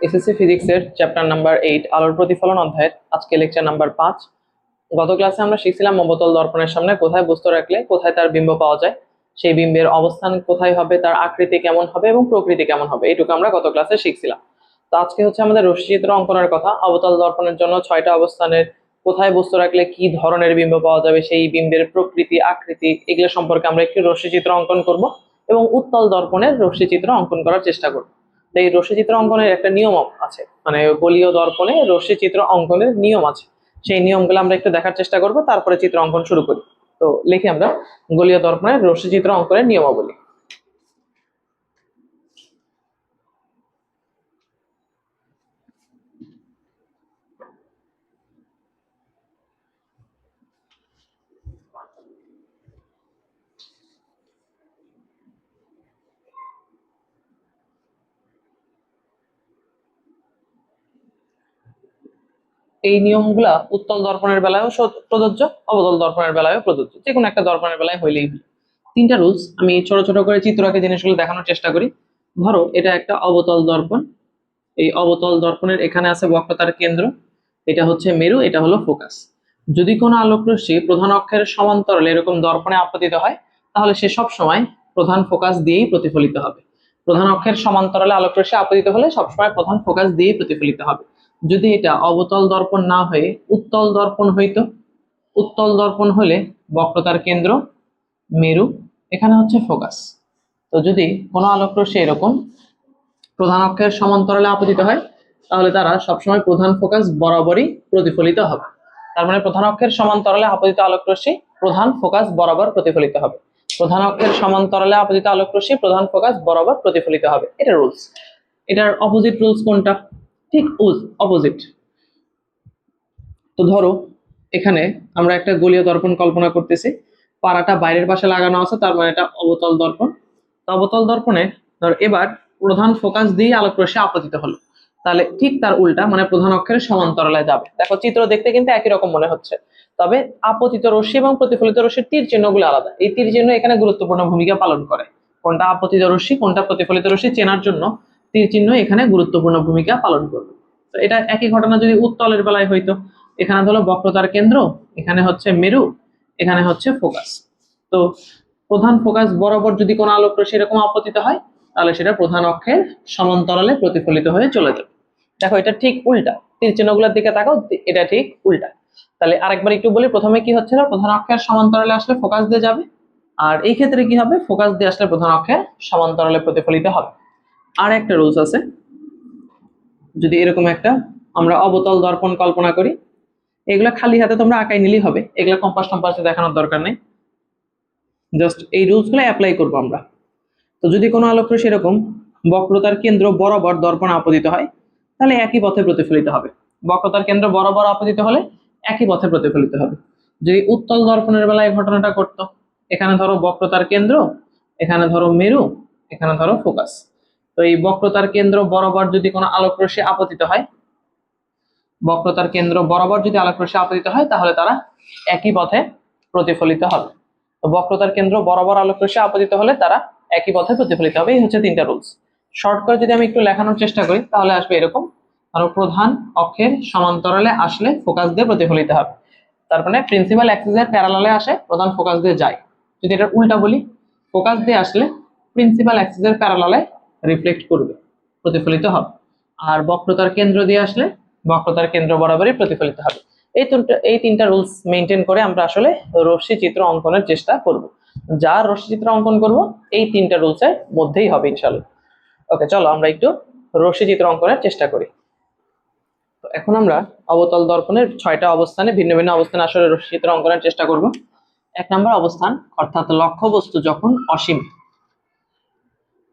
SSC ফিজিক্সের chapter number eight, আলোর প্রতিফলন অধ্যায়ের আজকে লেকচার নাম্বার পাঁচ। গত ক্লাসে আমরা শিখছিলাম অবতল দর্পণের সামনে কোথায় বস্তু রাখলে কোথায় তার বিম্ব পাওয়া যায়, সেই বিম্বের অবস্থান কোথায় হবে, তার আকৃতি কেমন হবে এবং প্রকৃতি কেমন হবে, এইটুকু আমরা গত ক্লাসে শিখছিলাম। তো আজকে হচ্ছে আমাদের রশ্মিচিত্র অঙ্কনের কথা অবতল দর্পণের জন্য ছয়টা অবস্থানের কোথায় বস্তু রাখলে কি ধরনের বিম্ব পাওয়া যাবে, সেই বিম্বের প্রকৃতি, আকৃতি, এগুলো সম্পর্কে আমরা একটু রশ্মিচিত্র অঙ্কন করব এবং উত্তল দর্পণের রশ্মিচিত্র অঙ্কন করার চেষ্টা করব। তো রশি রশ্মিচিত্র অঙ্কনের একটা নিয়ম আছে। মানে গলীয় দর্পণে রশ্মিচিত্র অঙ্কনের নিয়ম আছে। সেই নিয়মগুলো আমরা একটু দেখার চেষ্টা করব, তারপরে চিত্র অঙ্কন শুরু করি। তো লিখি আমরা, গলীয় দর্পণের রশ্মিচিত্র অঙ্কনের নিয়মাবলী। এই নিয়মগুলা উত্তল দর্পণের বেলায়ও প্রযোজ্য, অবতল দর্পণের বেলায়ও প্রযোজ্য। যে কোনো একটা দর্পণের বেলায় হইলেই হলো। তিনটা রুলস, আমি ছোট ছোট করে চিত্র আঁকে জিনিসগুলো দেখানোর চেষ্টা করি। ধরো, এটা একটা অবতল দর্পণ। এই অবতল দর্পণের এখানে আছে বক্রতার কেন্দ্র। এটা হচ্ছে মেরু, এটা হলো ফোকাস। যদি কোনো আলোক রশ্মি প্রধান অক্ষের সমান্তরালে এরকম দর্পণে আপতিত হয়, তাহলে সে সব সময় প্রধান ফোকাস দিয়েই প্রতিফলিত হবে। প্রধান অক্ষের সমান্তরালে আলোক রশ্মি আপতিত হলে সবসময় প্রধান ফোকাস দিয়েই প্রতিফলিত হবে। যদি এটা অবতল দর্পণ না হয়ে উত্তল দর্পণ হইতো, উত্তল দর্পণ হলে বক্রতার কেন্দ্র মেরু, এখানে হচ্ছে ফোকাস। তো যদি কোনো আলোক রশ্মি এরকম প্রধান অক্ষের সমান্তরালে আপতিত হয়, তাহলে তারা সবসময় প্রধান ফোকাস বরাবরই প্রতিফলিত হবে। তার মানে প্রধান অক্ষের সমান্তরালে আপতিত আলোক রশ্মি প্রধান ফোকাস বরাবর প্রতিফলিত হবে। প্রধান অক্ষের সমান্তরালে আপতিত আলোক রশ্মি প্রধান ফোকাস বরাবর প্রতিফলিত হবে। এটা রুলস। এটার অপোজিট রুলস কোনটা? ঠিক অপোজিট তো ধরো, এখানে আমরা একটা গলীয় দর্পণ কল্পনা করতেছি। পাড়াটা বাইরের পাশে লাগানো আছে, তার মানে এটা অবতল দর্পণ। তো অবতল দর্পণে ধর, এবার প্রধান ফোকাস দিয়ে আলোক রশ্মি আপতিত হলো। তাহলে ঠিক তার উল্টা মানে প্রধান অক্ষের সমান্তরালে যাবে। দেখো, চিত্র দেখতে কিন্তু একই রকম মনে হচ্ছে। তবে আপতিত রশ্মি এবং প্রতিফলিত রশ্মির তীর চিহ্নগুলো আলাদা। এই তীর চিহ্ন এখানে গুরুত্বপূর্ণ ভূমিকা পালন করে। কোনটা আপতিত রশ্মি, কোনটা প্রতিফলিত রশ্মি চেনার জন্য তীর চিহ্ন এখানে গুরুত্বপূর্ণ ভূমিকা পালন করবে। তো এটা একই ঘটনা যদি উত্তলের বেলায় হইতো, এখানে হলো বক্রতার কেন্দ্র, এখানে হচ্ছে মেরু, এখানে হচ্ছে ফোকাস। তো প্রধান ফোকাস বরাবর যদি কোনো আলোক রশ্মি এরকম আপতিত হয়, তাহলে সেটা প্রধান অক্ষের সমান্তরালে প্রতিফলিত হয়ে চলে যাবে। দেখো, এটা ঠিক উল্টা। তীর চিহ্নগুলোর দিকে তাকাও, এটা ঠিক উল্টা। তাহলে আরেকবার একটু বলি, প্রথমে কি হচ্ছিল প্রধান অক্ষের সমান্তরালে আসলে ফোকাস দিয়ে যাবে, আর এই ক্ষেত্রে কি হবে, ফোকাস দিয়ে আসলে প্রধান অক্ষের সমান্তরালে প্রতিফলিত হবে। আর একটা রুলস আছে। যদি এরকম একটা আমরা অবতল দর্পণ কল্পনা করি, এগুলা খালি হাতে তোমরা আঁকাই নিলেই হবে। এগুলা কম্পাস টম্পাসে দেখানোর দরকার নেই। জাস্ট এই রুলসগুলো অ্যাপ্লাই করব আমরা। তো যদি কোনো আলোক রশ্মি এরকম বক্রতার কেন্দ্র বরাবর দর্পণে আপতিত হয়, তাহলে একই পথে প্রতিফলিত হবে। বক্রতার কেন্দ্র বরাবর আপতিত হলে একই পথে প্রতিফলিত হবে। যদি উত্তল দর্পণের বেলায় এই ঘটনাটা করতো এখানে ধরো বক্রতার কেন্দ্র, এখানে ধরো মেরু, এখানে ধরো ফোকাস তো এই বক্রতার কেন্দ্র বরাবর যদি কোনো আলোক রশ্মি আপতিত হয়, বক্রতার কেন্দ্র বরাবর যদি আলোক রশ্মি আপতিত হয়, তাহলে তারা একই পথে প্রতিফলিত হবে। তো বক্রতার কেন্দ্র বরাবর আলোক রশ্মি আপতিত হলে তারা একই পথে প্রতিফলিত হবে। এই হচ্ছে তিনটা রুলস শর্ট করে যদি আমি একটু লেখানোর চেষ্টা করি, তাহলে আসবে এরকম। আরও প্রধান অক্ষের সমান্তরালে আসলে ফোকাস দিয়ে প্রতিফলিত হবে। তার মানে প্রিন্সিপাল অ্যাক্সিসের প্যারালালে আসে, প্রধান ফোকাস দিয়ে যায়। যদি এটা উল্টা বলি ফোকাস দিয়ে আসলে প্রিন্সিপাল অ্যাক্সিসের প্যারালালে রিফ্লেক্ট করবে, প্রতিফলিত হবে। আর বক্রতার কেন্দ্র দিয়ে আসলে বক্রতার কেন্দ্র বরাবরই প্রতিফলিত হবে। এই তিনটা এই তিনটা রুলস মেনটেন করে আমরা আসলে রশ্মি চিত্র অঙ্কনের চেষ্টা করব। যার রশ্মি চিত্র অঙ্কন করব, এই তিনটা রুলসের মধ্যেই হবে ইনশাল্লাহ ওকে চলো আমরা একটু রশ্মি চিত্র অঙ্কনের চেষ্টা করি। তো এখন আমরা অবতল দর্পণের ছয়টা অবস্থানে ভিন্ন ভিন্ন অবস্থানে আসলে রশ্মি চিত্র অঙ্কনের চেষ্টা করব। এক নম্বর অবস্থান, অর্থাৎ লক্ষ্যবস্তু যখন অসীম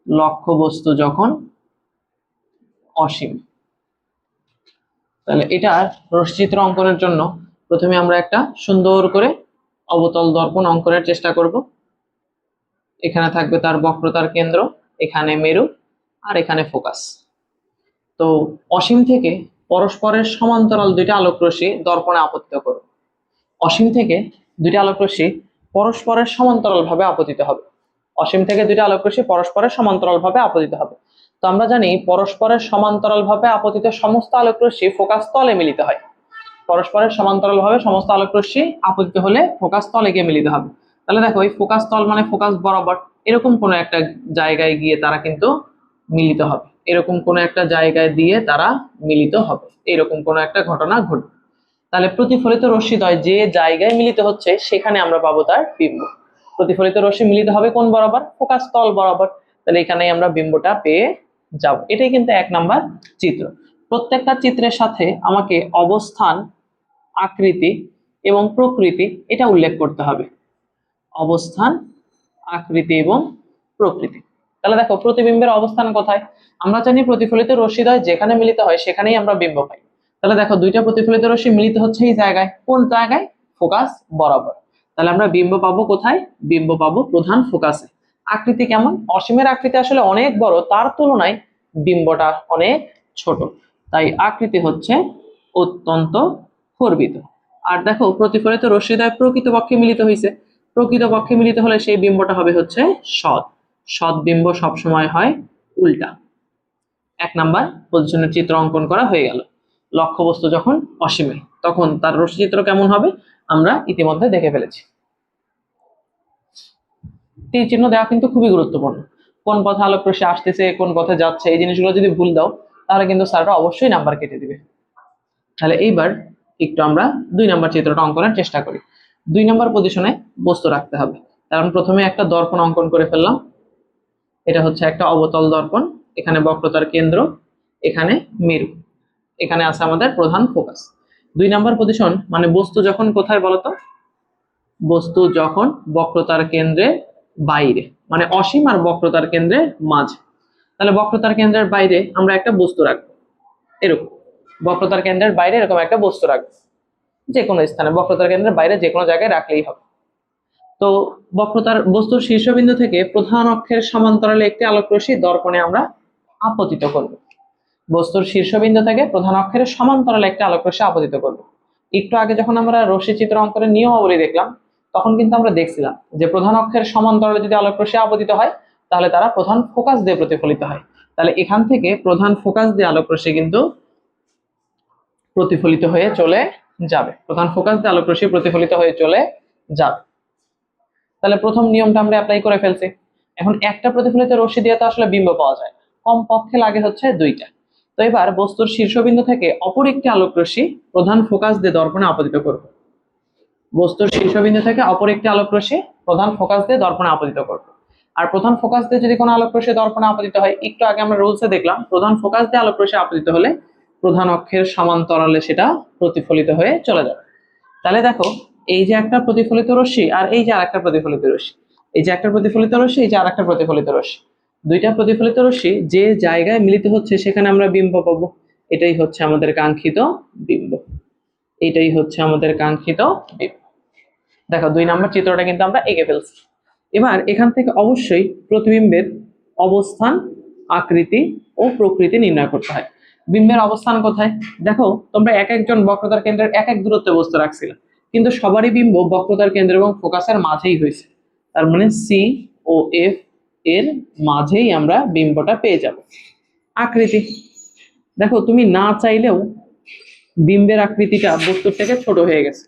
লক্ষ্যবস্তু যখন অসীম। তাহলে এটা রশ্মিচিত্র অঙ্কনের জন্য প্রথমে আমরা একটা সুন্দর করে অবতল দর্পণ অঙ্কনের চেষ্টা করব। এখানে থাকবে তার বক্রতার কেন্দ্র, এখানে মেরু, আর এখানে ফোকাস। তো অসীম থেকে পরস্পরের সমান্তরাল দুইটা আলোক রশ্মি দর্পণে আপতিত করো। অসীম থেকে দুইটা আলোক রশ্মি পরস্পরের সমান্তরাল ভাবে আপতিত হবে। অসীম থেকে দুইটা আলোক রশ্মি পরস্পরের সমান্তরাল ভাবে আপতিত হবে। তো আমরা জানি পরস্পরের সমান্তরাল ভাবে আপতিত সমস্ত আলোকরশ্মি ফোকাস তলে মিলিত হয়। পরস্পরের সমান্তরাল ভাবে সমস্ত আলোকরশ্মি আপতিত হলে ফোকাস তলে গিয়ে মিলিত হবে। তাহলে দেখো, এই ফোকাস তল মানে ফোকাস বরাবর এরকম কোনো একটা জায়গায় গিয়ে তারা কিন্তু মিলিত হবে। এরকম কোনো একটা জায়গায় দিয়ে তারা মিলিত হবে। এরকম কোনো একটা ঘটনা ঘটবে। তাহলে প্রতিফলিত রশ্মিদ্বয় যে জায়গায় মিলিত হচ্ছে, সেখানে আমরা পাবো তার বিম্ব প্রতিফলিত রশ্মি মিলিত হবে কোন বরাবর? ফোকাস তল বরাবর। তাহলে এখানে আমরা বিম্বটা পেয়ে যাব। এটাই কিন্তু এক নাম্বার চিত্র। প্রত্যেকটা চিত্রের সাথে আমাকে অবস্থান, আকৃতি এবং প্রকৃতি এটা উল্লেখ করতে হবে। অবস্থান, আকৃতি এবং প্রকৃতি। তাহলে দেখো, প্রতিবিম্বের অবস্থান কোথায়? আমরা জানি প্রতিফলিত রশ্মিদ্বয় যেখানে মিলিত হয় সেখানেই আমরা বিম্ব পাই। তাহলে দেখো, দুইটা প্রতিফলিত রশ্মি মিলিত হচ্ছে এই জায়গায়। কোন জায়গায়? ফোকাস বরাবর। তাহলে আমরা বিম্ব পাবো কোথায়? বিম্ব পাবো প্রধান ফোকাসে আকৃতি কেমন? অসীমের আকৃতি আসলে অনেক বড়, তার তুলনায় বিম্বটা অনেক ছোট। তাই আকৃতি হচ্ছে অত্যন্ত গর্বিত। আর দেখো, প্রতিফলিত রশ্মিদ্বয় প্রকৃতপক্ষে মিলিত হয়েছে প্রকৃতপক্ষে মিলিত হলে সেই বিম্বটা হবে হচ্ছে সৎ। সৎ বিম্ব সবসময় হয় উল্টা। এক নাম্বার পজিশনের চিত্র অঙ্কন করা হয়ে গেল। লক্ষ্যবস্তু যখন অসীমে, তখন তার রশ্মিচিত্র কেমন হবে? আমরা ইতিমধ্যে দেখে ফেলেছি। তীর চিহ্ন দেওয়া কিন্তু খুবই গুরুত্বপূর্ণ। কোন পথে আলোক রশ্মি আসতেছে, কোন পথে যাচ্ছে, এই জিনিসগুলো যদি ভুল দাও, তাহলে কিন্তু স্যাররা অবশ্যই নাম্বার কেটে দিবে। তাহলে এইবার একটু আমরা দুই নাম্বার চিত্রটা অঙ্কনের চেষ্টা করি। দুই নাম্বার পজিশনে বস্তু রাখতে হবে। কারণ প্রথমে একটা দর্পণ অঙ্কন করে ফেললাম। এটা হচ্ছে একটা অবতল দর্পণ। এখানে বক্রতার কেন্দ্র, এখানে মেরু। এখানে আছে আমাদের প্রধান ফোকাস দুই নাম্বার পজিশন মানে বস্তু যখন কোথায় বলতো? বস্তু যখন বক্রতার কেন্দ্রের বাইরে মানে অসীম আর বক্রতার কেন্দ্রের মাঝ। তাহলে বক্রতার কেন্দ্রের বাইরে আমরা একটা বস্তু রাখব, এরকম। বক্রতার কেন্দ্রের বাইরে এরকম একটা বস্তু রাখব যে কোনো স্থানে। বক্রতার কেন্দ্রের বাইরে যে কোনো জায়গায় রাখলেই হবে। তো বক্রতার বস্তুর শীর্ষবিন্দু থেকে প্রধান অক্ষের সমান্তরালে একটি আলোকরশ্মি দর্পণে আমরা আপতিত করব। বস্তুর শীর্ষবিন্দু থেকে প্রধান অক্ষের সমান্তরালে একটি আলোকরশ্মি আপতিত করব। একটু আগে যখন আমরা রশ্মি চিত্র অঙ্কনের নিয়মাবলী দেখলাম তখন কিন্তু আমরা দেখছিলাম যে প্রধান অক্ষের সমান্তরালে যদি আলোকরশ্মি আপতিত হয়, তাহলে তারা প্রধান ফোকাস দিয়ে প্রতিফলিত হয়। তাহলে এখান থেকে প্রধান ফোকাস দিয়ে আলোকরশ্মি কিন্তু প্রতিফলিত হয়ে চলে যাবে। প্রধান ফোকাস দিয়ে আলোকরশ্মি প্রতিফলিত হয়ে চলে যাবে। তাহলে প্রথম নিয়মটা আমরা অ্যাপ্লাই করে ফেলছি। এখন একটা প্রতিফলিত রশ্মি দিয়ে তো আসলে বিম্ব পাওয়া যায় কম পক্ষে লাগে হচ্ছে দুইটা। তো এবার বস্তুর শীর্ষবিন্দু থেকে অপর একটি আলোক রশ্মি প্রধান ফোকাস দিয়ে দর্পণে আপতিত করব। বস্তুর শীর্ষবিন্দু থেকে অপর একটি আলোক রশ্মি প্রধান ফোকাস দিয়ে দর্পণে আপতিত করব। আর প্রধান ফোকাস দিয়ে যদি কোনো আলোক রশ্মি দর্পণে আপতিত হয়, একটু আগে আমরা রুলসে দেখলাম, প্রধান ফোকাস দিয়ে আলোক রশ্মি আপতিত হলে প্রধান অক্ষের সমান্তরালে সেটা প্রতিফলিত হয়ে চলে যাবে। তাহলে দেখো, এই যে একটা প্রতিফলিত রশ্মি আর এই যে আরেকটা প্রতিফলিত রশ্মি। এই যে একটা প্রতিফলিত রশ্মি, এই যে আরেকটা প্রতিফলিত রশ্মি। দুইটা প্রতিফলিত রশ্মি যে জায়গায় মিলিত হচ্ছে, সেখানে আমরা বিম্ব পাবো। এটাই হচ্ছে আমাদের কাঙ্ক্ষিত বিম্ব। এটাই হচ্ছে আমাদের কাঙ্ক্ষিত দেখো, দুই নম্বর চিত্রটা কিন্তু আমরা এঁকে ফেলছি। এবার এখান থেকে অবশ্যই প্রতিবিম্বের অবস্থান, আকৃতি ও প্রকৃতি নির্ণয় করতে হয়। বিম্বের অবস্থান কোথায়? দেখো, তোমরা এক একজন বক্রতার কেন্দ্রের এক এক দূরত্বে বস্তু রাখছিলে কিন্তু সবারই বিম্ব বক্রতার কেন্দ্র এবং ফোকাসের মাঝেই হয়েছে। তার মানে সি ও এফ এর মাঝেই আমরা বিম্বটা পেয়ে যাব। আকৃতি। দেখো, তুমি না চাইলেও বিম্বের আকৃতিটা বস্তুর থেকে ছোট হয়ে গেছে।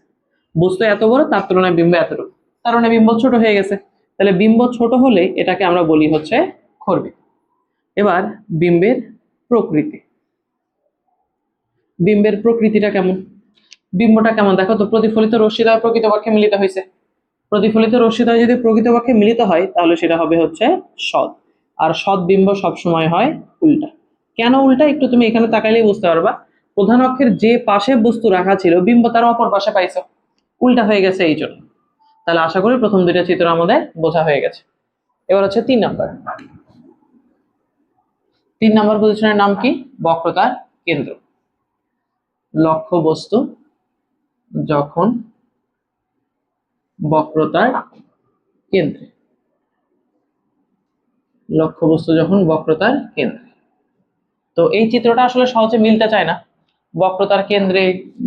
বস্তু এত বড়, তার তুলনায় বিম্ব এতটুকু। তার মানে বিম্ব ছোট হয়ে গেছে। তাহলে বিম্ব ছোট হলে এটাকে আমরা বলি হচ্ছে খর্বি এবার বিম্বের প্রকৃতি। বিম্বের প্রকৃতিটা কেমন? বিম্বটা কেমন? দেখো তো, প্রতিফলিত রশ্মিদ্বয় প্রকৃতপক্ষে মিলিত হয়েছে। প্রতিফলিত রশ্মিদ্বয় যদি প্রকৃতপক্ষে মিলিত হয়, তাহলে সেটা হবে হচ্ছে সৎ। আর সৎ বিম্ব সবসময় হয় উল্টা। কেন উল্টা? একটু তুমি এখানে তাকাইলেই বুঝতে পারবা। প্রধান অক্ষের যে পাশে বস্তু রাখা ছিল, বিম্ব তার অপর পাশে পাইছো। উল্টা হয়ে গেছে এই জন্য। তাহলে আশা করি প্রথম দুইটা চিত্র আমাদের বোঝা হয়ে গেছে। এবার হচ্ছে তিন নাম্বার। তিন নাম্বার পজিশনের নাম কি? বক্রতার কেন্দ্র। লক্ষ্য বস্তু যখন বক্রতার কেন্দ্রে। লক্ষ্যবস্তু যখন বক্রতার কেন্দ্রে। তো এই চিত্রটা আসলে সহজে মিলতে চায় না। বক্রতার কেন্দ্রে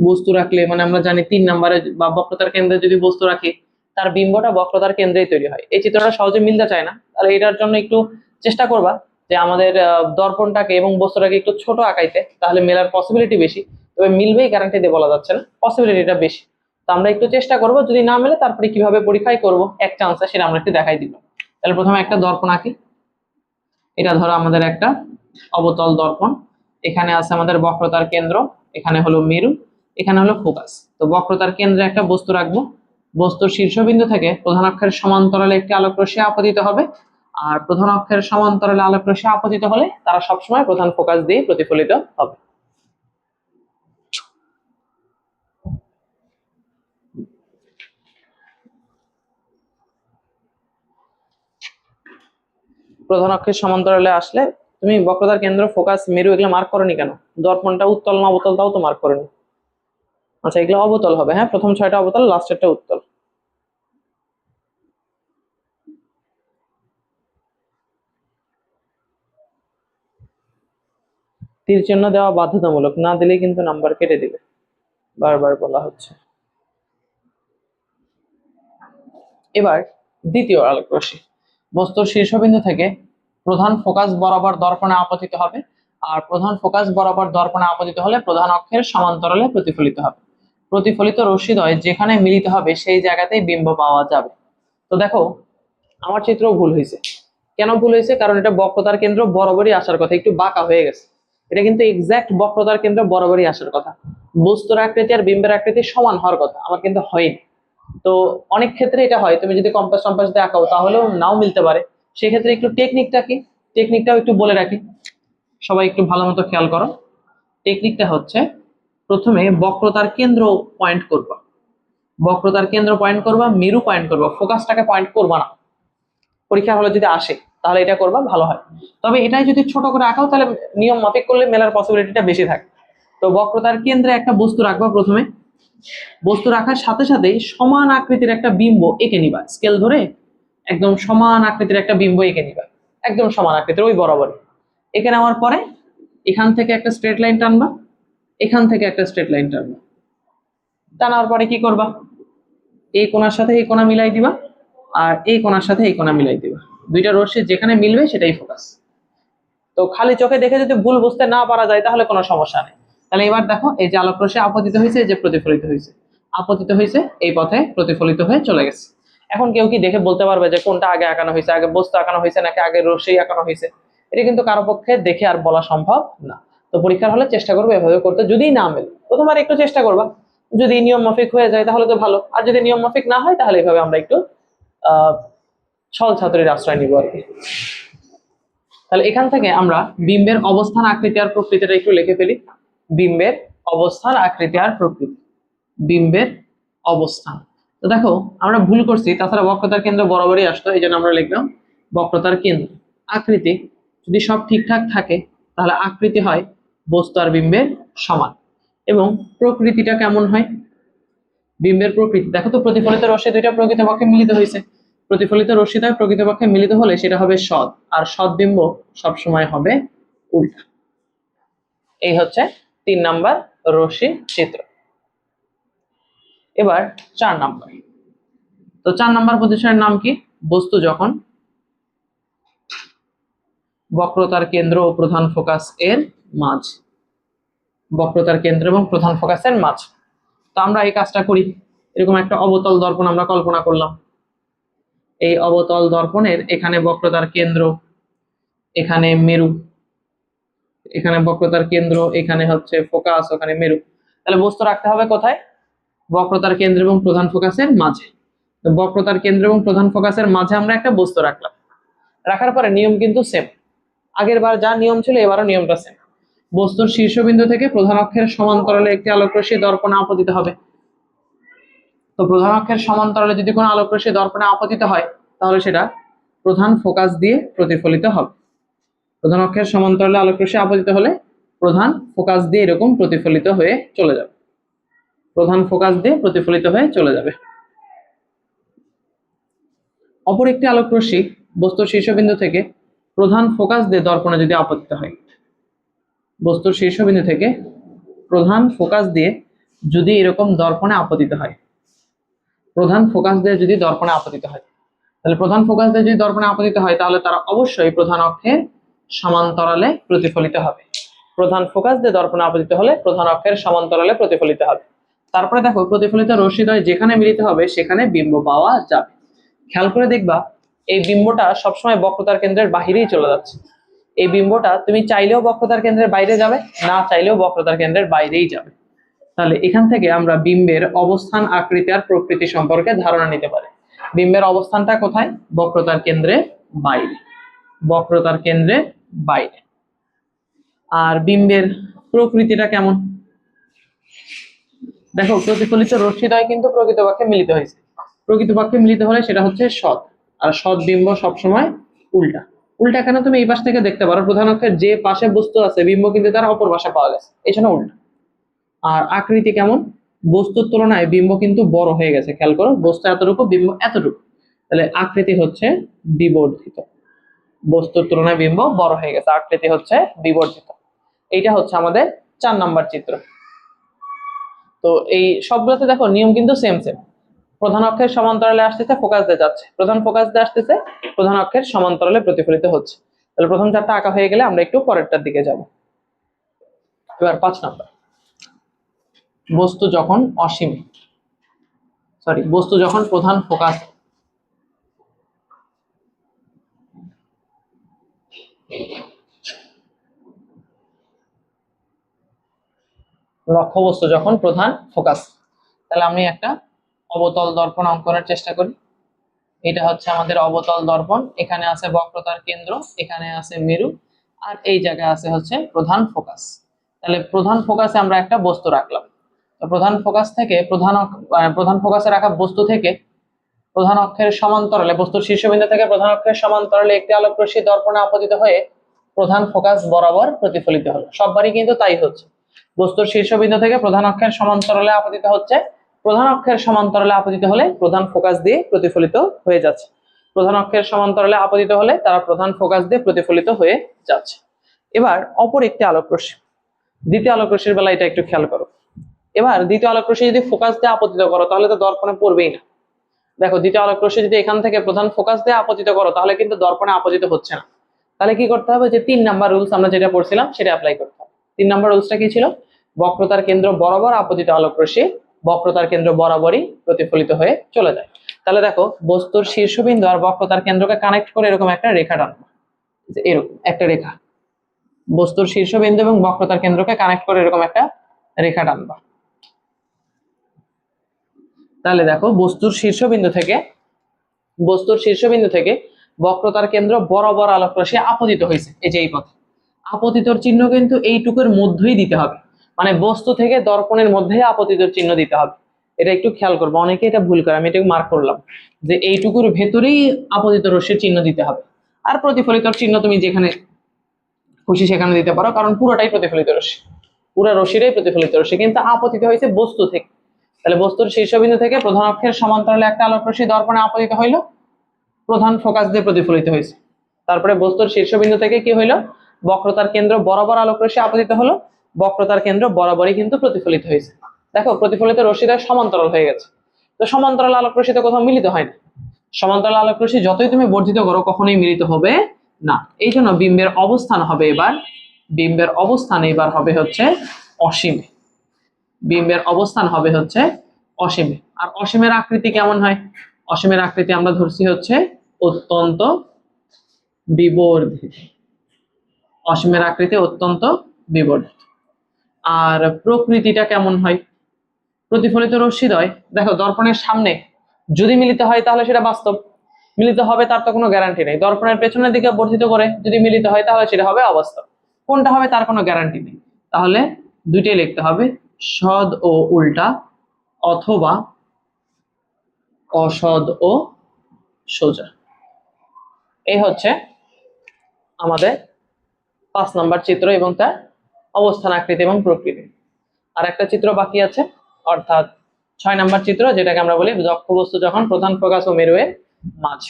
বস্তু রাখলে মানে আমরা জানি তিন নম্বরে বা বক্রতার কেন্দ্রে যদি বস্তু রাখি, তার বিম্বটা বক্রতার কেন্দ্রেই তৈরি হয়। এই চিত্রটা সহজে মিলতে চায় না। তাহলে এটার জন্য একটু চেষ্টা করবা যে আমাদের দর্পণটাকে এবং বস্তুটাকে একটু ছোট আঁকাইতে, তাহলে মেলার পসিবিলিটি বেশি। তবে মিলবেই গ্যারান্টি দিয়ে বলা যাচ্ছে না পসিবিলিটিটা বেশি। তো আমরা একটু চেষ্টা করব, যদি না মেলে তারপরে কীভাবে পরীক্ষায় করব, এক চান্স চান্সে সেটা আমরা একটু দেখাই দিব তাহলে প্রথমে একটা দর্পণ আঁকি। এটা ধরো আমাদের একটা অবতল দর্পণ। এখানে আছে আমাদের বক্রতার কেন্দ্র, এখানে হলো মেরু, এখানে হলো ফোকাস। তো বক্রতার কেন্দ্রে একটা বস্তু রাখব। বস্তুর শীর্ষবিন্দু থেকে প্রধান অক্ষের সমান্তরালে একটি আলোক রশ্মি আপতিত হবে। আর প্রধান অক্ষের সমান্তরালে আলোক রশ্মি আপতিত হলে তারা সবসময় প্রধান ফোকাস দিয়ে প্রতিফলিত হবে। প্রধান অক্ষের সমান্তরালে আসলে তুমি বক্রতার কেন্দ্র ফোকাস মেরু এগুলো মার্ক করনি কেন? দর্পণটা উত্তল না অবতল তাও তো মার্ক করনি। আচ্ছা এগুলো অবতল হবে হ্যাঁ? প্রথম ছয়টা অবতল লাস্টেরটা উত্তল। তীর চিহ্ন দেওয়া বাধ্যতামূলক, না দিলে কিন্তু নাম্বার কেটে দিবে, বারবার বলা হচ্ছে। এবার দ্বিতীয় আলোক রশ্মি বস্তুর শীর্ষবিন্দু থেকে প্রধান ফোকাস বরাবর দর্পণে আপতিত হবে। আর প্রধান ফোকাস বরাবর দর্পণে আপতিত হলে প্রধান অক্ষের সমান্তরালে প্রতিফলিত হবে। প্রতিফলিত রশ্মিদ্বয় যেখানে মিলিত হবে সেই জায়গাতেই বিম্ব পাওয়া যাবে। তো দেখো, আমার চিত্র ভুল হয়েছে। কেন ভুল হয়েছে? কারণ এটা বক্রতার কেন্দ্র বরাবরই আসার কথা। একটু বাঁকা হয়ে গেছে। এটা কিন্তু এক্সাক্ট বক্রতার কেন্দ্র বরাবরই আসার কথা। বস্তুর আকৃতি আর বিম্বের আকৃতি সমান হওয়ার কথা। আমার কিন্তু হয়নি। তো অনেক ক্ষেত্রে এটা হয়। তুমি যদি কম্পাস টম্পাস দিয়ে আঁকাও তাহলেও নাও মিলতে পারে। সেক্ষেত্রে একটু টেকনিকটা কি? টেকনিকটাও একটু বলে রাখি। সবাই একটু ভালো মতো খেয়াল করো। টেকনিকটা হচ্ছে, প্রথমে বক্রতার কেন্দ্র পয়েন্ট করবা। বক্রতার কেন্দ্র পয়েন্ট করবা, মেরু পয়েন্ট করবা। ফোকাসটাকে পয়েন্ট করবা না। পরীক্ষা হলে যদি আসে, তাহলে এটা করবা, ভালো হয়। তবে এটাই যদি ছোট করে আঁকাও, তাহলে নিয়ম মাফিক করলে মেলার পসিবিলিটিটা বেশি থাকে। তো বক্রতার কেন্দ্রে একটা বস্তু রাখবা প্রথমে। বস্তু রাখার সাথে সাথেই সমান আকৃতির একটা বিম্ব এঁকে নিবা। স্কেল ধরে একদম সমান আকৃতির একটা বিম্ব এঁকে নিবা। একদম সমান আকৃতির, ওই বরাবরই। এঁকে নেওয়ার পরে এখান থেকে একটা স্ট্রেট লাইন টানবা, এখান থেকে একটা স্ট্রেট লাইন টানবা। টানার পরে কি করবা? এই কোণার সাথে এই কোণা মিলাই দিবা আর এই কোণার সাথে এই কোণা মিলাই দিবা। দুইটা রশ্মি যেখানে মিলবে সেটাই ফোকাস তো খালি চোখে দেখে যদি ভুল বুঝতে না পারা যায় তাহলে কোনো সমস্যা নেই। তাহলে এবার দেখো, এই যে আলোক রশ্মি আপতিত হয়েছে যে প্রতিফলিত হয়েছে। আপতিত হয়েছে, এই পথে প্রতিফলিত হয়ে চলে গেছে। এখন কেউ কি দেখে বলতে পারবে যে কোনটা আগে আঁকানো হয়েছে? আগে বস্তু আঁকানো হয়েছে নাকি আগে রশ্মি আঁকানো হয়েছে? এটা কিন্তু কারও পক্ষে দেখে আর বলা সম্ভব না। তো পরীক্ষার হলে চেষ্টা করবে এভাবে করতে। যদি না মেলে, প্রথমবার একটু চেষ্টা করবা। যদি নিয়ম মাফিক হয়ে যায় তাহলে তো ভালো। আর যদি নিয়ম মাফিক না হয় তাহলে এইভাবে আমরা একটু ছল ছাত্রীর আশ্রয় নিব আর কি। তাহলে এখান থেকে আমরা বিম্বের অবস্থান আকৃতি আর প্রকৃতিটা একটু লিখে ফেলি। বিম্বের অবস্থান আকৃতি আর প্রকৃতি। বিম্বের অবস্থান। তো দেখো, আমরা ভুল করছি। তাছাড়া বক্রতার কেন্দ্র বরাবরই আসতো, এই জন্য আমরা লিখলাম বক্রতার কেন্দ্র। আকৃতি, যদি সব ঠিকঠাক থাকে, তাহলে আকৃতি হয় বস্তু আর বিম্বের সমান। এবং প্রকৃতিটা কেমন হয়? বিম্বের প্রকৃতি। দেখো তো, প্রতিফলিত রশ্মি দুইটা প্রকৃতপক্ষে মিলিত হয়েছে। প্রতিফলিত রশ্মি রশ্মিদ্বয় প্রকৃতপক্ষে মিলিত হলে সেটা হবে সৎ, আর সৎ বিম্ব সবসময় হবে উল্টা। এই হচ্ছে তিন নাম্বার রশ্মি চিত্র। এবার চার নাম্বার। তো চার নাম্বার প্রতিষ্ঠানের নাম কি? বস্তু যখন বক্রতার কেন্দ্র ও প্রধান ফোকাস এর মাঝ। বক্রতার কেন্দ্র এবং প্রধান ফোকাসের মাঝ। তো আমরা এই কাজটা করি। এরকম একটা অবতল দর্পণ আমরা কল্পনা করলাম। এই অবতল দর্পণের এখানে বক্রতার কেন্দ্র, এখানে মেরু। এখানে বক্রতার কেন্দ্র, এখানে হচ্ছে ফোকাস ওখানে মেরু। তাহলে বস্তু রাখতে হবে কোথায়? বক্রতার কেন্দ্র এবং প্রধান ফোকাসের মাঝে। বক্রতার কেন্দ্র এবং প্রধান ফোকাসের মাঝে আমরা একটা বস্তু রাখলাম। রাখার পরে নিয়ম কিন্তু সেম আগের বার যা নিয়ম ছিল, এবারও নিয়মটা সেম বস্তুর শীর্ষবিন্দু থেকে প্রধান অক্ষের সমান্তরালে একটি আলোকরশ্মি দর্পণে আপতিত হবে। তো প্রধান অক্ষের সমান্তরালে যদি কোনো আলোকরশ্মি দর্পণে আপতিত হয়, তাহলে সেটা প্রধান ফোকাস দিয়ে প্রতিফলিত হবে। প্রধান অক্ষের সমান্তরালে আলোকরশ্মি আপতিত হলে প্রধান ফোকাস দিয়ে এরকম প্রতিফলিত হয়ে চলে যাবে। প্রধান ফোকাস দিয়ে প্রতিফলিত হয়ে চলে যাবে। অপর একটি আলোকরশ্মি বস্তুর শীর্ষবিন্দু থেকে প্রধান ফোকাস দিয়ে দর্পণে যদি আপতিত হয়, বস্তুর শীর্ষবিন্দু থেকে প্রধান ফোকাস দিয়ে যদি এরকম দর্পণে আপতিত হয়, প্রধান ফোকাস দিয়ে যদি দর্পণে আপতিত হয়, তাহলে প্রধান ফোকাস দিয়ে যদি দর্পণে আপতিত হয়, তাহলে তারা অবশ্যই প্রধান অক্ষের সমান্তরালে প্রতিফলিত হবে। প্রধান ফোকাস দিয়ে দর্পণে আপতিত হলে প্রধান অক্ষের সমান্তরালে প্রতিফলিত হবে। তারপরে দেখো, প্রতিফলিত রশ্মিদ্বয় যেখানে মিলিত হবে, সেখানে বিম্ব পাওয়া যাবে। খেয়াল করে দেখবা, এই বিম্বটা সবসময় বক্রতার কেন্দ্রের বাহিরেই চলে যাচ্ছে। এই বিম্বটা তুমি চাইলেও বক্রতার কেন্দ্রের বাইরে যাবে, না চাইলেও বক্রতার কেন্দ্রের বাইরেই যাবে। তাহলে এখান থেকে আমরা বিম্বের অবস্থান, আকৃতি আর প্রকৃতি সম্পর্কে ধারণা নিতে পারি। বিম্বের অবস্থানটা কোথায়? বক্রতার কেন্দ্রে বাইরে। বক্রতার কেন্দ্রে বাইরে। আর বিম্বের প্রকৃতিটা কেমন? দেখো, প্রতিফলিত রশ্মিদ্বয় কিন্তু প্রকৃতপক্ষে মিলিত হয়েছে। প্রকৃতপক্ষে মিলিত হলে সেটা হচ্ছে সৎ। আর সৎ বিম্ব সবসময় উল্টা। উল্টা কেন তুমি এই পাশ থেকে দেখতে পারো? প্রধান অক্ষের যে পাশে বস্তু আছে, বিম্ব কিন্তু তার অপর পাশে পাওয়া গেছে। জন্য উল্টা। আর আকৃতি কেমন? বস্তুর তুলনায় বিম্ব কিন্তু বড় হয়ে গেছে, খেয়াল করো। বস্তু এতটুকু, বিম্ব এতটুকু। তাহলে আকৃতি হচ্ছে বিবর্ধিত। বস্তুর তুলনায় বিম্ব বড় হয়ে গেছে, আকৃতি হচ্ছে বিবর্ধিত। এইটা হচ্ছে আমাদের চার নাম্বার চিত্র। তো এই সবগুলোতে দেখো নিয়ম কিন্তু সেম সেম প্রধান অক্ষের সমান্তরালে আসতেছে, ফোকাস দিয়ে যাচ্ছে। প্রধান ফোকাস দিয়ে আসতেছে, প্রধান অক্ষের সমান্তরালে প্রতিফলিত হচ্ছে। তাহলে প্রথম চারটা আঁকা হয়ে গেলে আমরা একটু পরেরটার দিকে যাব। এবার পাঁচ নাম্বার। বস্তু যখন অসীম সরি বস্তু যখন প্রধান ফোকাস লক্ষ্যবস্তু যখন প্রধান ফোকাস। তাহলে আমি একটা অবতল দর্পণ অঙ্কনের চেষ্টা করি। এটা হচ্ছে আমাদের অবতল দর্পণ। এখানে আছে বক্রতার কেন্দ্র এখানে আছে মেরু আর এই জায়গায় আছে হচ্ছে প্রধান ফোকাস। তাহলে প্রধান ফোকাসে আমরা একটা বস্তু রাখলাম। প্রধান ফোকাস থেকে প্রধান আহ, প্রধান ফোকাসে রাখা বস্তু থেকে প্রধান অক্ষের সমান্তরালে বস্তুর শীর্ষবিন্দু থেকে প্রধান অক্ষের সমান্তরালে একটি আলোক রশ্মি দর্পণে আপতিত হয়ে প্রধান ফোকাস বরাবর প্রতিফলিত হলো। সববারই কিন্তু তাই হচ্ছে। বস্তুর শীর্ষবিন্দু থেকে প্রধান অক্ষের সমান্তরালে আপতিত হচ্ছে। প্রধান অক্ষের সমান্তরালে আপতিত হলে প্রধান ফোকাস দিয়ে প্রতিফলিত হয়ে যাচ্ছে। প্রধান অক্ষের সমান্তরালে আপতিত হলে তারা প্রধান ফোকাস দিয়ে প্রতিফলিত হয়ে যাচ্ছে। এবার অপর একটি আলোক রশ্মি দ্বিতীয় আলোক রশ্মির বেলা এটা একটু খেয়াল করো। এবার দ্বিতীয় আলোক রশ্মি যদি ফোকাস দিয়ে আপতিত করো, তাহলে তো দর্পণে পড়বেই না। দেখো, দ্বিতীয় আলোক রশ্মি যদি এখান থেকে প্রধান ফোকাস দিয়ে আপতিত করো, তাহলে কিন্তু দর্পণে আপতিত হচ্ছে না। তাহলে কি করতে হবে? যে তিন নাম্বার রুলস আমরা যেটা পড়ছিলাম, সেটা অ্যাপ্লাই করতে হবে। তিন নাম্বার রুলসটা কি ছিল? বক্রতার কেন্দ্র বরাবর আপতিত আলোক রশ্মি বক্রতার কেন্দ্র বরাবরই প্রতিফলিত হয়ে চলে যায়। তাহলে দেখো, বস্তুর শীর্ষবিন্দু আর বক্রতার কেন্দ্রকে কানেক্ট করে এরকম একটা রেখা টানবো। এরকম একটা রেখা। বস্তুর শীর্ষবিন্দু এবং বক্রতার কেন্দ্রকে কানেক্ট করে এরকম একটা রেখা টানবা। তাহলে দেখো, বস্তুর শীর্ষবিন্দু থেকে, বস্তুর শীর্ষবিন্দু থেকে বক্রতার কেন্দ্র বরাবর আলোক রশ্মি আপতিত হয়েছে। এই যে এই পথে। আপতিতর চিহ্ন কিন্তু এইটুকুর মধ্যেই দিতে হবে। মানে বস্তু থেকে দর্পণের মধ্যে আপতিতর চিহ্ন দিতে হবে। এটা একটু খেয়াল করব, অনেকে এটা ভুল করে, আমি এটাকে মার্ক করলাম। যে এইটুকুর ভেতরেই আপতিত রশ্মির চিহ্ন দিতে হবে। আর প্রতিফলিত চিহ্ন তুমি যেখানে খুশি সেখানে দিতে পারো, কারণ পুরোটাই প্রতিফলিত রশ্মি। পুরো রশ্মিটাই প্রতিফলিত রশ্মি, কিন্তু আপতিত হয়েছে বস্তু থেকে। তাহলে বস্তুর শীর্ষবিন্দু থেকে প্রধান অক্ষের সমান্তরালে একটা আলোক রশ্মি দর্পণে আপতিত হইল, প্রধান ফোকাস দিয়ে প্রতিফলিত হয়েছে। তারপরে বস্তুর শীর্ষবিন্দু থেকে কি হইল? বক্রতার কেন্দ্র বরাবর আলোক রশ্মি আপতিত হলো। বক্রতার কেন্দ্র বরাবরই কিন্তু প্রতিফলিত হয়েছে। দেখো, প্রতিফলিত রশ্মিটা সমান্তরাল হয়ে গেছে। তো সমান্তরাল আলোক রশ্মি তো কোথাও মিলিত হয় না। সমান্তরাল আলোক রশ্মি যতই তুমি বর্ধিত করো, কখনোই মিলিত হবে না। এই জন্য বিম্বের অবস্থান হবে এবার, বিম্বের অবস্থান এবার হবে হচ্ছে অসীমে। বিম্বের অবস্থান হবে হচ্ছে অসীমে। আর অসীমের আকৃতি কেমন হয়? অসীমের আকৃতি আমরা ধরছি হচ্ছে অত্যন্ত বিবর্ধিত। অসীমের আকৃতি অত্যন্ত বিবর্ধিত। আর প্রকৃতিটা কেমন হয়? প্রতিফলিত রশ্মিদ্বয় দেখো, দর্পণের সামনে যদি মিলিত হয় তাহলে সেটা বাস্তব। মিলিত হবে তার তো কোনো গ্যারান্টি নেই। দর্পণের পেছনের দিকে বর্ধিত করে যদি মিলিত হয় তাহলে সেটা হবে অবাস্তব। কোনটা হবে তার কোনো গ্যারান্টি নেই। তাহলে দুইটাই লিখতে হবে। সদ ও উল্টা অথবা অসদ ও সোজা। এই হচ্ছে আমাদের পাঁচ নাম্বার চিত্র এবং তার অবস্থান আকৃতি এবং প্রকৃতি। আর একটা চিত্র বাকি আছে, অর্থাৎ ছয় নাম্বার চিত্র, যেটাকে আমরা বলি যক্ষ লক্ষ্যবস্তু যখন প্রধান ফোকাস ও মেরুয়ের মাঝ।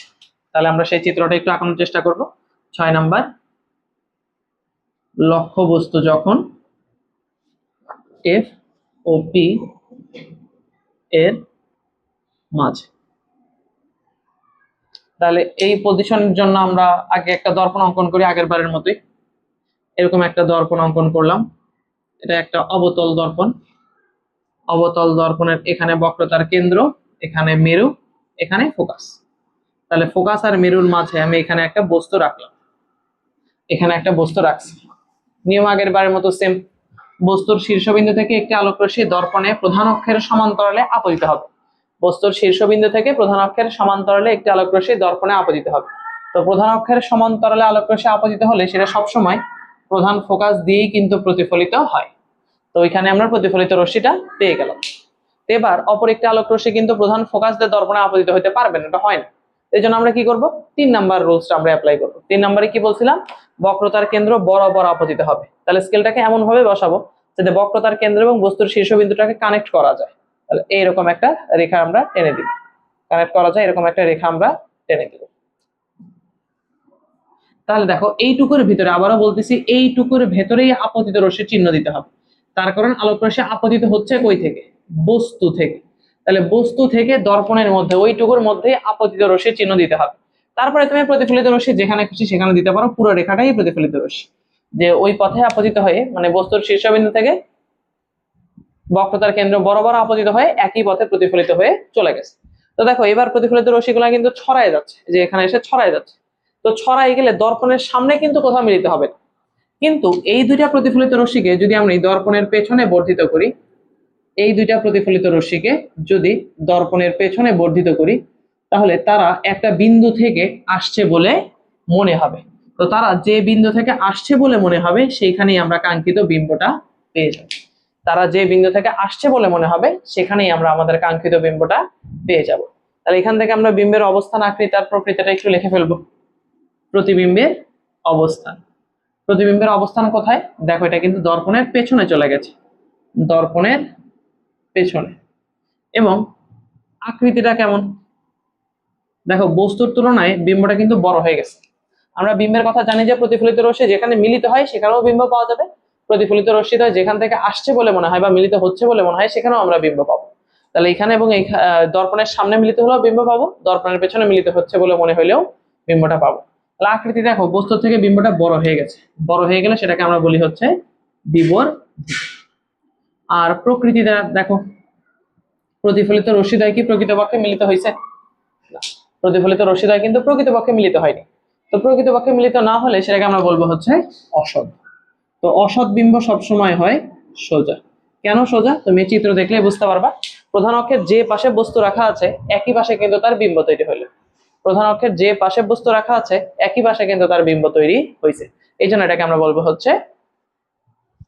তাহলে আমরা সেই চিত্রটা একটু আঁকানোর চেষ্টা করব। ছয় নাম্বার লক্ষ্যবস্তু যখন এফ ও পি এর মাঝে। তাহলে এই পজিশনের জন্য আমরা আগে একটা দর্পণ অঙ্কন করি আগের বারের মতোই। এরকম একটা দর্পণ অঙ্কন করলাম। এটা একটা অবতল দর্পণ। অবতল দর্পণের এখানে বক্রতার কেন্দ্র, এখানে মেরু, এখানে ফোকাস। তাহলে ফোকাস আর মেরুর মাঝে আমি এখানে একটা বস্তু রাখলাম। এখানে একটা বস্তু রাখছি। নিয়ম আগের বারের মতো সেম বস্তুর শীর্ষবিন্দু থেকে একটি আলোক রশ্মি দর্পণে প্রধান অক্ষের সমান্তরালে আপতিত হবে। বস্তুর শীর্ষবিন্দু থেকে প্রধান অক্ষের সমান্তরালে একটি আলোক রশ্মি দর্পণে আপতিত হবে। তো প্রধান অক্ষের সমান্তরালে আলোক রশ্মি আপতিত হলে সেটা সবসময় প্রধান ফোকাস দিয়েই কিন্তু প্রতিফলিত হয়। তো ওইখানে আমরা প্রতিফলিত রশ্মিটা পেয়ে গেলাম। এবার অপর একটি আলোক রশ্মি কিন্তু প্রধান ফোকাস দিয়ে দর্পণে আপতিত হতে পারবে না, এটা হয় না। এই জন্য আমরা কি করব? তিন নাম্বার রুলসটা আমরা অ্যাপ্লাই করব। তিন নাম্বারে কি বলছিলাম? বক্রতার কেন্দ্র বরাবর আপতিত হবে। তাহলে স্কেলটাকে এমন ভাবে বসাবো যাতে বক্রতার কেন্দ্র এবং বস্তুর শীর্ষবিন্দুটাকে কানেক্ট করা যায়। তাহলে এইরকম একটা রেখা আমরা টেনে দিব। কানেক্ট করা যায়, এরকম একটা রেখা আমরা টেনে দিব। তাহলে দেখো এইটুকুর ভিতরে আবারও বলতেছি এইটুকুর ভেতরেই আপতিত রশ্মির চিহ্ন দিতে হবে। তার কারণ আলোক রশ্মি আপতিত হচ্ছে কই থেকে? বস্তু থেকে। তাহলে বস্তু থেকে দর্পণের মধ্যে ওইটুকুর মধ্যে আপতিত রশ্মির চিহ্ন দিতে হবে। তারপরে তুমি প্রতিফলিত রশ্মি যেখানে খুশি সেখানে দিতে পারো, পুরো রেখাটাই প্রতিফলিত রশ্মি। যে ওই পথে আপতিত হয়ে মানে বস্তুর শীর্ষবিন্দু থেকে বক্রতার কেন্দ্র বরাবর আপতিত হয়ে একই পথে প্রতিফলিত হয়ে চলে গেছে। তো দেখো, এবার প্রতিফলিত রশ্মিগুলো কিন্তু ছড়ায় যাচ্ছে, যে এখানে এসে ছড়ায় যাচ্ছে। তো ছড়াই গেলে দর্পণের সামনে কিন্তু কোথাও মিলিত হবে কিন্তু এই দুইটা প্রতিফলিত রশ্মিকে যদি আমরা দর্পণের পেছনে বর্ধিত করি, এই দুইটা প্রতিফলিত রশ্মিকে যদি দর্পণের পেছনে বর্ধিত করি, তাহলে তারা একটা বিন্দু থেকে আসছে বলে মনে হবে। তো তারা যে বিন্দু থেকে আসছে বলে মনে হবে, সেইখানেই আমরা কাঙ্ক্ষিত বিম্বটা পেয়ে যাব। তারা যে বিন্দু থেকে আসছে বলে মনে হবে, সেখানেই আমরা আমাদের কাঙ্ক্ষিত বিম্বটা পেয়ে যাব। তাহলে এখান থেকে আমরা বিম্বের অবস্থান আকৃতি আর প্রকৃতিটা একটু লিখে ফেলব। প্রতিবিম্বের অবস্থান। প্রতিবিম্বের অবস্থান কোথায়? দেখো, এটা কিন্তু দর্পণের পেছনে চলে গেছে। দর্পণের পেছনে। এবং আকৃতিটা কেমন? দেখো, বস্তুর তুলনায় বিম্বটা কিন্তু বড় হয়ে গেছে। আমরা বিম্বের কথা জানি যে প্রতিফলিত রশ্মি যেখানে মিলিত হয়, সেখানেও বিম্ব পাওয়া যাবে। প্রতিফলিত রশ্মি রশ্মিটা যেখান থেকে আসছে বলে মনে হয় বা মিলিত হচ্ছে বলে মনে হয়, সেখানেও আমরা বিম্ব পাবো। তাহলে এখানে এবং দর্পণের সামনে মিলিত হলেও বিম্ব পাবো, দর্পণের পেছনে মিলিত হচ্ছে বলে মনে হলেও বিম্বটা পাবো। আকৃতি দেখো বস্তু থেকে বিম্বটা বড় হয়ে গেছে। বড় হয়ে গেলে সেটাকে আমরা বলি হচ্ছে বিবর আর প্রকৃতি দেখো, প্রতিফলিত রশ্মিদ্বয় কি প্রকৃতপক্ষে মিলিত হয়েছে প্রতিফলিত রশ্মিদ্বয় কিন্তু প্রকৃতপক্ষে মিলিত হয়নি। তো প্রকৃতপক্ষে মিলিত না হলে সেটাকে আমরা বলব হচ্ছে অসৎ। তো অসৎ বিম্ব সবসময় হয় সোজা। কেন সোজা? তুমি চিত্র দেখলে বুঝতে পারবা। প্রধান অক্ষের যে পাশে বস্তু রাখা আছে, একই পাশে কিন্তু তার বিম্ব তৈরি হলো। প্রধান অক্ষের যে পাশে বস্তু রাখা আছে, একই পাশে কিন্তু তার বিম্ব তৈরি হয়েছে এই জন্য এটাকে আমরা বলব হচ্ছে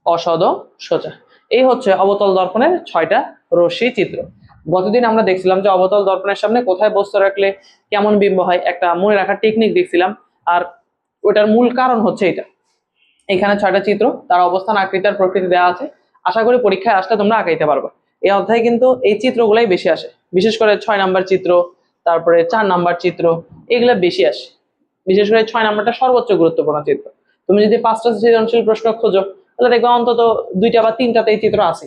অসদ সোজা। এই হচ্ছে অবতল দর্পণের ছয়টা রশ্মি চিত্র। গতদিন আমরা দেখছিলাম যে অবতল দর্পণের সামনে কোথায় বস্তু রাখলে কেমন বিম্ব হয়, একটা মনে রাখার টেকনিক দেখছিলাম। আর ওটার মূল কারণ হচ্ছে এটা। এখানে ছয়টা চিত্র, তার অবস্থান, আকৃতি আর প্রকৃতি দেওয়া আছে। আশা করি পরীক্ষায় আসলে তোমরা আঁকাইতে পারবে। এই অধ্যায়ে কিন্তু এই চিত্রগুলাই বেশি আসে। বিশেষ করে ছয় নাম্বার চিত্র তারপরে চার নাম্বার চিত্র, এগুলা বেশি আসে। বিশেষ করে ছয় নাম্বারটা সর্বোচ্চ গুরুত্বপূর্ণ চিত্র। তুমি যদি পাঁচটা সৃজনশীল প্রশ্ন খোঁজো, তাহলে দেখবে অন্তত দুইটা বা তিনটাতে এই চিত্র আছে।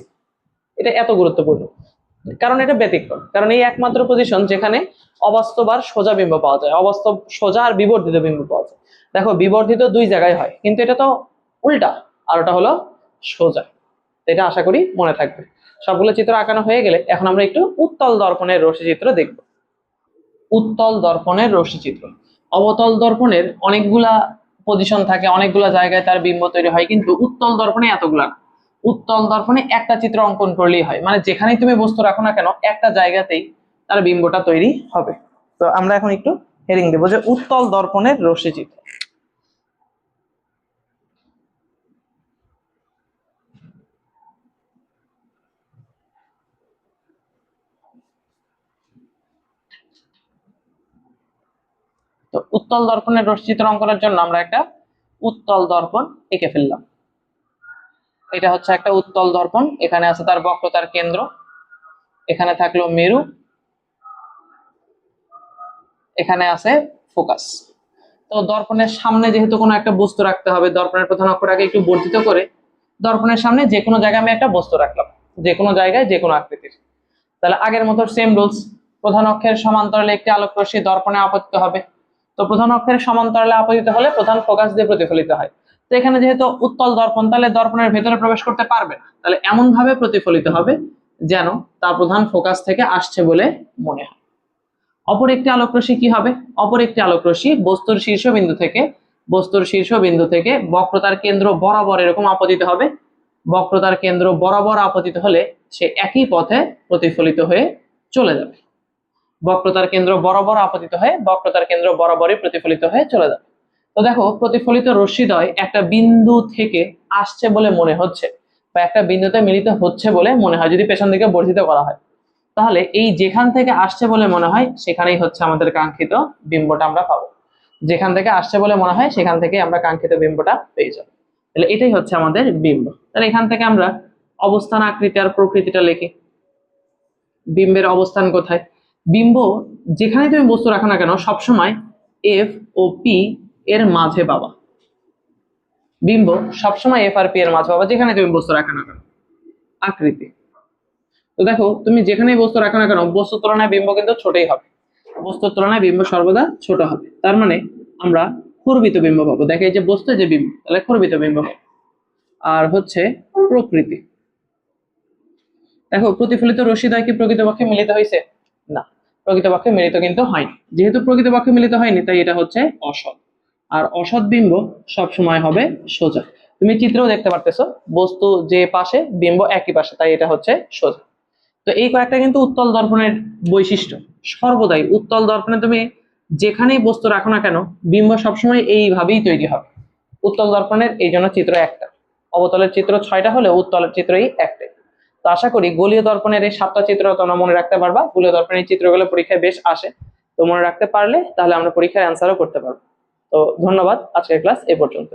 এটা এত গুরুত্বপূর্ণ। কারণ এটা ব্যতিক্রম। কারণ এই একমাত্র পজিশন যেখানে অবাস্তব আর সোজা বিম্ব পাওয়া যায়। অবাস্তব, সোজা আর বিবর্ধিত বিম্ব পাওয়া যায়। দেখো, বিবর্ধিত দুই জায়গায় হয়, কিন্তু এটা তো উল্টা, আর ওটা হলো সোজা। এটা আশা করি মনে থাকবে। সবগুলো চিত্র আঁকানো হয়ে গেলে এখন আমরা একটু উত্তল দর্পণের রশ্মি চিত্র দেখব। উত্তল দর্পণের রশ্মিচিত্র। অবতল দর্পণের অনেকগুলা পজিশন থাকে, অনেকগুলা জায়গায় তার বিম্ব তৈরি হয়, কিন্তু উত্তল দর্পণে এতগুলা না। উত্তল দর্পণে একটা চিত্র অঙ্কন করলেই হয়। মানে যেখানেই তুমি বস্তু রাখো না কেন, একটা জায়গাতেই তার বিম্বটা তৈরি হবে। তো আমরা এখন একটু হেডিং দেবো যে উত্তল দর্পণের রশ্মি তো উত্তল দর্পণের রশ্মিচিত্র অঙ্কনের জন্য আমরা একটা উত্তল দর্পণ এঁকে ফেললাম। এটা হচ্ছে একটা উত্তল দর্পণ, এখানে আছে তার বক্রতার কেন্দ্র, এখানে থাকল মেরু, এখানে আছে ফোকাস। তো দর্পণের সামনে যেহেতু কোনো একটা বস্তু রাখতে হবে, দর্পণের প্রধান অক্ষরটাকে একটু বর্ধিত করে দর্পণের সামনে যে কোনো জায়গায় আমি একটা বস্তু রাখলাম, যে কোনো জায়গায় যে কোনো আকৃতির। তাহলে আগের মতো সেম রুলস প্রধান অক্ষের সমান্তরালে একটি আলোক রশ্মি দর্পণে আপতিত হবে। তো প্রধান অক্ষের সমান্তরালে আপতিত হলে প্রধান ফোকাস দিয়ে প্রতিফলিত হয়। তো এখানে যেহেতু উত্তল দর্পণ, তাহলে দর্পণের ভেতরে প্রবেশ করতে পারবে তাহলে এমন ভাবে প্রতিফলিত হবে যেন তা প্রধান ফোকাস থেকে আসছে বলে মনে হয়। অপর একটি আলোক রশ্মি কি হবে? অপর একটি আলোক রশ্মি বস্তুর শীর্ষবিন্দু থেকে, বস্তুর শীর্ষবিন্দু থেকে বক্রতার কেন্দ্র বরাবর এরকম আপতিত হবে। বক্রতার কেন্দ্র বরাবর আপতিত হলে সে একই পথে প্রতিফলিত হয়ে চলে যাবে। বক্রতার কেন্দ্র বরাবর আপতিত হয়ে বক্রতার কেন্দ্র বরাবরই প্রতিফলিত হয়ে চলে যাবে। তো দেখো, প্রতিফলিত রশ্মিদ্বয় একটা বিন্দু থেকে আসছে বলে মনে হচ্ছে বা একটা বিন্দুতে মিলিত হচ্ছে বলে মনে হয়, যদি পেছন দিকে বর্ধিত করা হয়। তাহলে এই যেখান থেকে আসছে বলে মনে হয়, সেখানেই হচ্ছে আমাদের কাঙ্ক্ষিত বিম্বটা আমরা পাবো। যেখান থেকে আসছে বলে মনে হয়, সেখান থেকে আমরা কাঙ্ক্ষিত বিম্বটা পেয়ে যাব। তাহলে এটাই হচ্ছে আমাদের বিম্ব। তাহলে এখান থেকে আমরা অবস্থান আকৃতি আর প্রকৃতিটা লিখি। বিম্বের অবস্থান কোথায়? বিম্ব, যেখানে তুমি বস্তু রাখো না কেন, সবসময় এফ ও পি এর মাঝে পাবা। বিম্ব, সবসময় এফ আর পি এর মাঝে পাবা, যেখানে তুমি বস্তু রাখো না কেন। আকৃতি। তো দেখো, তুমি যেখানেই বস্তু রাখো না কেন, বস্তুর তুলনায় বিম্ব কিন্তু ছোটই হবে। বস্তুর তুলনায় বিম্ব সর্বদা ছোট হবে। তার মানে আমরা ক্ষুরবিত বিম্ব পাবো। দেখে, এই যে বস্তু যে বিম্ব, তাহলে ক্ষুরবিত বিম্ব আর হচ্ছে প্রকৃতি। দেখো, প্রতিফলিত রশ্মিদ্বয় কি প্রকৃতপক্ষে মিলিত হয়েছে না। প্রকৃতপক্ষে মিলিত কিন্তু হয়নি। যেহেতু প্রকৃতপক্ষে মিলিত হয়নি, তাই এটা হচ্ছে অসৎ। আর অসৎ বিম্ব সবসময় হবে সোজা। তুমি চিত্রেও দেখতে পারতেছো, বস্তু যে পাশে, বিম্ব একই পাশে, তাই এটা হচ্ছে সোজা। তো এই কয়েকটা কিন্তু উত্তল দর্পণের বৈশিষ্ট্য। সর্বদাই উত্তল দর্পণে তুমি যেখানেই বস্তু রাখো না কেন, বিম্ব সবসময় এইভাবেই তৈরি হবে। উত্তল দর্পণের এই জন্য চিত্র একটা। অবতলের চিত্র ছয়টা হলে উত্তলের চিত্রই একটাই। তো আশা করি গলীয় দর্পণের এই সাতটা চিত্র তোমরা মনে রাখতে পারবা। গলীয় দর্পণের চিত্রগুলো পরীক্ষায় বেশ আসে। তো মনে রাখতে পারলে তাহলে আমরা পরীক্ষার অ্যান্সারও করতে পারব। তো ধন্যবাদ আজকের ক্লাস এ পর্যন্ত